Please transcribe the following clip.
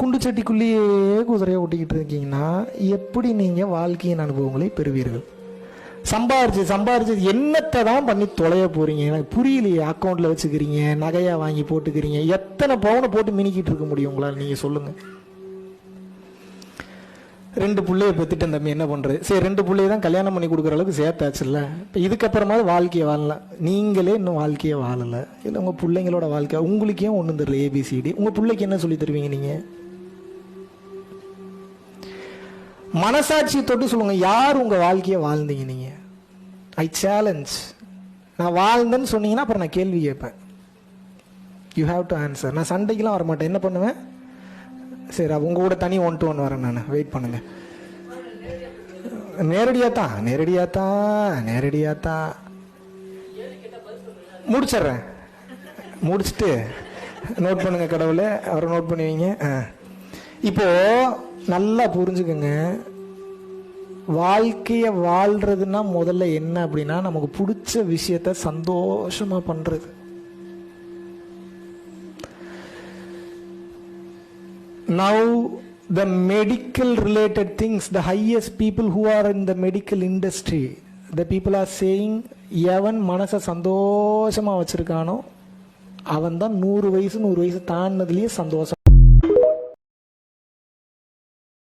குண்டு சட்டிக்குள்ளேயே குதிரையை ஓட்டிக்கிட்டு இருக்கீங்கன்னா எப்படி நீங்கள் வாழ்க்கையின் அனுபவங்களை பெறுவீர்கள்? சம்பாரிச்சு சம்பாரிச்சு என்னத்தை தான் பண்ணி தொலைய போறீங்க? எனக்கு புரியலையே அக்கௌண்ட்ல வச்சுக்கிறீங்க நகையா வாங்கி போட்டுக்கிறீங்க. எத்தனை பவுனை போட்டு மினிக்கிட்டு இருக்க முடியும் உங்களால்? நீங்க சொல்லுங்க. ரெண்டு பிள்ளைய பெற்றுட்டு தம்பி என்ன பண்றது? சரி ரெண்டு பிள்ளைய தான் கல்யாணம் பண்ணி கொடுக்குற அளவுக்கு சேர்த்தாச்சுல்ல? இப்போ இதுக்கப்புறமாவது வாழ்க்கையை வாழலாம். நீங்களே இன்னும் வாழ்க்கையை வாழல. இல்லை உங்க பிள்ளைங்களோட வாழ்க்கை உங்களுக்கே ஒன்றும் தெரியல ஏபிசிடி உங்க பிள்ளைக்கு என்ன சொல்லி தருவீங்க நீங்க? மனசாட்சியை தொட்டு சொல்லுங்க யார் உங்க வாழ்க்கையை வாழ்ந்தீங்க நீங்க? ஐ சேலஞ்ச் நான் வாழ்ந்தேன்னு சொன்னீங்கன்னா அப்புறம் நான் கேள்வி கேட்பேன். யூ ஹாவ் டு ஆன்சர் நான் சண்டைக்கெலாம் வர மாட்டேன் என்ன பண்ணுவேன்? சரி உங்க கூட தனி ஒன் டு ஒன் வரேன் நான். வெயிட் பண்ணுங்க. நேரடியாக தான் நேரடியாக தான் நேரடியாக தான். முடிச்சிடுறேன். முடிச்சுட்டு நோட் பண்ணுங்க கடவுளை. அவரை நோட் பண்ணுவீங்க. ஆ. இப்போ நல்லா புரிஞ்சுக்கோங்க. வாழ்க்கைய வாழ்றதுன்னா முதல்ல என்ன அப்படின்னா நமக்கு பிடிச்ச விஷயத்த சந்தோஷமா பண்றது. Now the medical related things the highest people who are in the medical industry the people are saying எவன் மனசை சந்தோஷமா வச்சிருக்கானோ அவன் தான் நூறு வயசு நூறு வயசு தாண்டினதுலயே சந்தோஷம்.